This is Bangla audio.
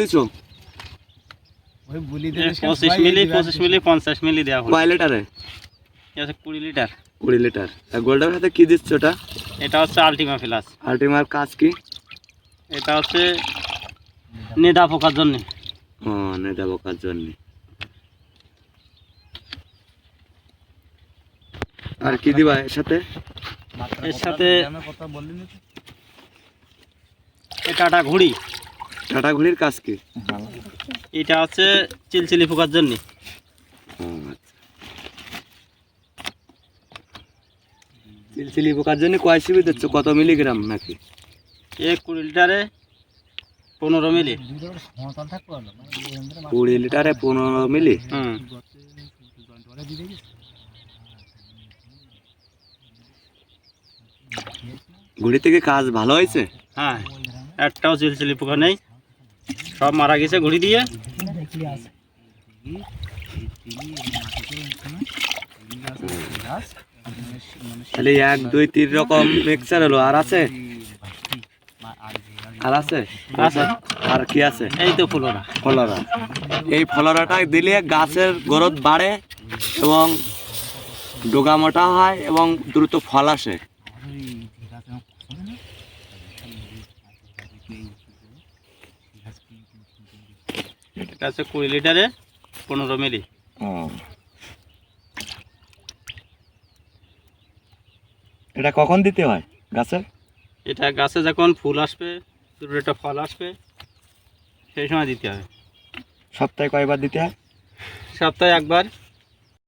দিছো ওই বুলি মিলি মিলি পঞ্চাশ মিলি দেওয়া হলো। কয় লিটারে? এটা হচ্ছে কুড়ি লিটার। কুড়ি লিটার। আর গোল্ডের সাথে কি দিচ্ছ ওটা এটা হচ্ছে আলটিমা প্লাস আল্টিমার কাজ কি? এটা হচ্ছে নেদা পোকার জন্য। ও জন্য। আর কি দিবা এর সাথে? এর সাথে এটা একটা ঘুড়ি। ঘুড়ির কাজ কি? এটা হচ্ছে চিলচিলি পোকার জন্য। আচ্ছা। চিলচিলি পোকার জন্য কয় সিবি দিচ্ছ? কত মিলিগ্রাম নাকি? এ কুড়ি লিটারে পনেরো মিলি। কুড়ি লিটারে পনেরো মিলি? হুম। ঘুড়ি থেকে কাজ ভালো হয়েছে? হ্যাঁ একটাও চিলচিলি পোকা নেই। সব মারা গেছে ঘুড়ি দিয়ে। তাহলে এক দুই তিন রকম মিক্সার হলো। আর আছে? আর আছে? আছে। আর কি আছে? এই তো ফুলোরা। ফলরা। এই ফলরাটা দিলে গাছের গ্রোথ বাড়ে এবং ডোগা মোটা হয় এবং দ্রুত ফল আসে। এটা হচ্ছে কুড়ি লিটারে পনেরো মিলি। এটা কখন দিতে হয় গাছে এটা গাছে যখন ফুল আসবে দুটো একটা ফল আসবে সেই সময় দিতে হয়। সপ্তাহে কয়বার দিতে হয়? সপ্তাহে একবার।